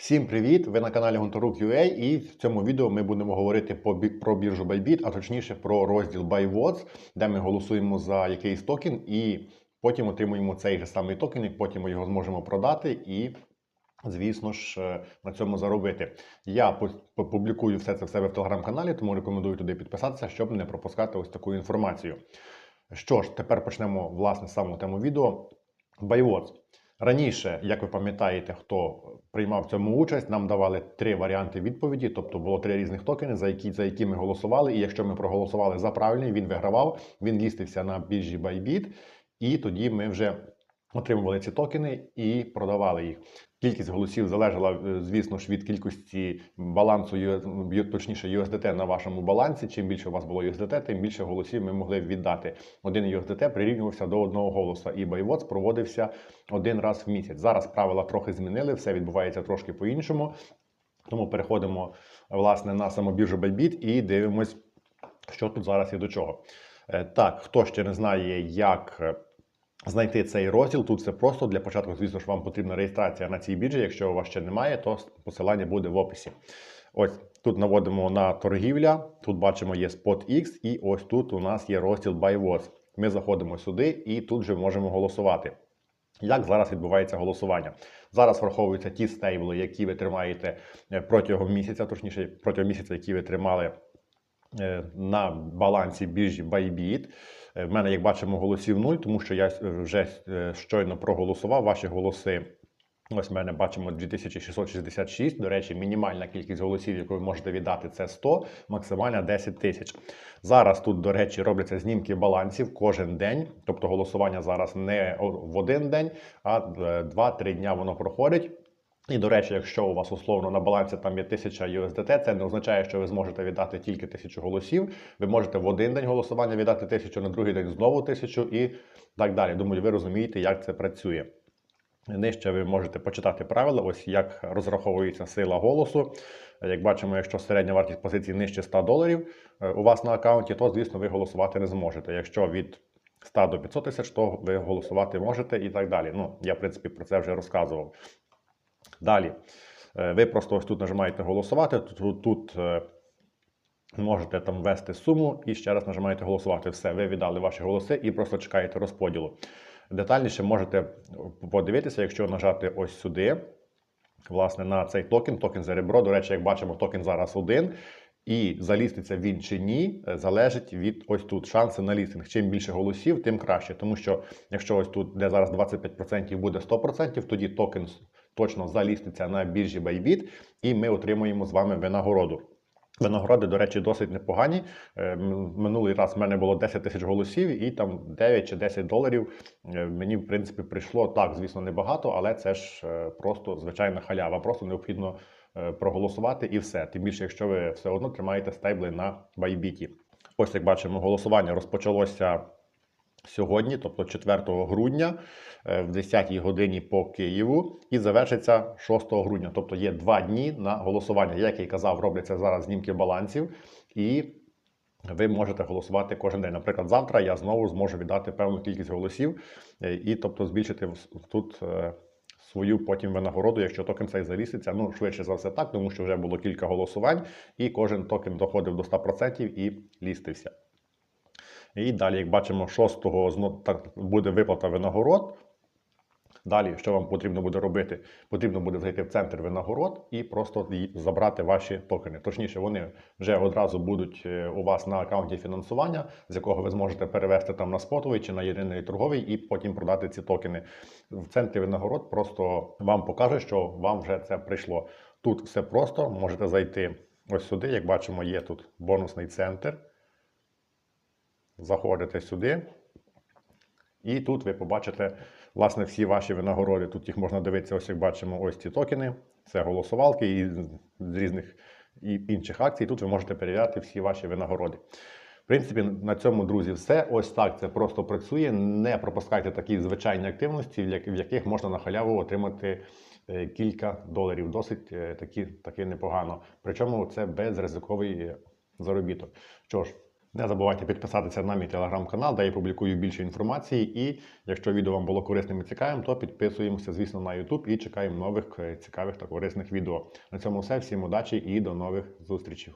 Всім привіт! Ви на каналі Гонторук.ua і в цьому відео ми будемо говорити про біржу Bybit, а точніше про розділ BuyWords, де ми голосуємо за якийсь токен і потім отримуємо цей же самий токен, і потім ми його зможемо продати і, звісно ж, е, на цьому заробити. Я публікую все це в себе в телеграм-каналі, тому рекомендую туди підписатися, щоб не пропускати ось таку інформацію. Що ж, тепер почнемо власне з самого тему відео. BuyWords. Раніше, як ви пам'ятаєте, хто приймав цьому участь, нам давали три варіанти відповіді, тобто було три різних токени, за які, за які ми голосували. І якщо ми проголосували за правильний, він вигравав, він лістився на біржі Bybit, і тоді ми вже отримували ці токени і продавали їх. Кількість голосів залежала, е, звісно ж, від кількості балансу, точніше USDT на вашому балансі. Чим більше у вас було USDT, тим більше голосів ми могли віддати. Один USDT прирівнювався до одного голоса, і BuyWords проводився один раз в місяць. Зараз правила трохи змінили, все відбувається трошки по-іншому. Тому переходимо власне на самобіржу Bybit і дивимось, що тут зараз і до чого. Е, Так, хто ще не знає, як е, знайти цей розділ, тут все просто. Для початку, звісно ж, вам потрібна реєстрація на цій біржі. Якщо у вас ще немає, то посилання буде в описі. Ось тут наводимо на торгівля. Тут бачимо є SpotX, і ось тут у нас є розділ BuyWords. Ми заходимо сюди і тут же можемо голосувати. Як зараз відбувається голосування? Зараз враховуються ті стейбли, які ви тримаєте е, протягом місяця, точніше протягом місяця, які ви тримали на балансі біржі Bybit. Е, В мене, як бачимо, голосів нуль, тому що я е, вже е, щойно проголосував ваші голоси. Ось в мене бачимо 2666. До речі, мінімальна кількість голосів, яку ви можете віддати, це 100, максимальна 10 тисяч. Зараз тут, до речі, робляться знімки балансів кожен день. Тобто голосування зараз не в один день, а 2-3 дня воно проходить. І, до речі, якщо у вас условно на балансі там є 1000 USDT, це не означає, що ви зможете віддати тільки 1000 голосів. Ви можете в один день голосування віддати 1000, на другий день знову 1000 і так далі. Думаю, ви розумієте, як це працює. Нижче ви можете почитати правила, ось як розраховується сила голосу. Як бачимо, якщо середня вартість позиції нижче 100 доларів е, у вас на аккаунті, то звісно ви голосувати не зможете. Якщо від 100 до 500 тисяч, то ви голосувати можете і так далі. Ну, я, в принципі, про це вже розказував. Далі. Е, Ви просто ось тут нажимаєте голосувати. Тут, тут е, можете там ввести суму і ще раз нажимаєте голосувати. Все, ви віддали ваші голоси і просто чекаєте розподілу. Детальніше можете подивитися, якщо нажати ось сюди, власне, на цей токен, токен за ребро. До речі, як бачимо, токен зараз один. І заліститься він чи ні, е, залежить від ось тут шанси на лістинг. Чим більше голосів, тим краще. Тому що якщо ось тут, де зараз 25% буде 100%, тоді токен точно заліститься на біржі Bybit, і ми отримуємо з вами винагороду. Винагороди, до речі, досить непогані. Е, Минулий раз в мене було 10 тисяч голосів, і там 9 чи 10 доларів е, мені, в принципі, прийшло так, звісно, небагато, але це ж е, просто звичайна халява. Просто необхідно проголосувати і все. Тим більше, якщо ви все одно тримаєте стейбли на Bybit. Ось як бачимо, голосування розпочалося сьогодні, тобто 4 грудня, е, в 10 годині по Києву, і завершиться 6 грудня. Тобто є два дні на голосування. Як я і казав, робляться зараз знімки балансів, і ви можете голосувати кожен день. Наприклад, завтра я знову зможу віддати певну кількість голосів, е, і тобто збільшити тут. е, Свою потім винагороду, якщо токен цей заліситься, ну швидше за все так, тому що вже було кілька голосувань, і кожен токен доходив до 100% і лістився. І далі, як бачимо, 6-го зно- буде виплата винагород. Далі, що вам потрібно буде робити? Потрібно буде зайти в центр винагород і просто забрати ваші токени. Точніше, вони вже одразу будуть е, у вас на аккаунті фінансування, з якого ви зможете перевести там на спотовий чи на єдиний торговий, і потім продати ці токени. В центрі винагород просто вам покаже, що вам вже це прийшло. Тут все просто, можете зайти ось сюди. Як бачимо, є тут бонусний центр. Заходите сюди. І тут ви побачите власне всі ваші винагороди. Тут їх можна дивитися, ось як бачимо, ось ці токени. Це голосувалки і з- різних і інших акцій. Тут ви можете перевіряти всі ваші винагороди. В принципі, на цьому, друзі, все. Ось так це просто працює. Не пропускайте такі звичайні активності, в яких можна на халяву отримати е, кілька доларів. Досить е, таки, таки непогано. Причому це безризиковий е, заробіток. Що ж, Не забувайте підписатися на мій телеграм-канал, де я публікую більше інформації. І якщо відео вам було корисним і цікавим, то підписуємося, звісно, на YouTube і чекаємо нових е, цікавих та корисних відео. На цьому все. Всім удачі і до нових зустрічей.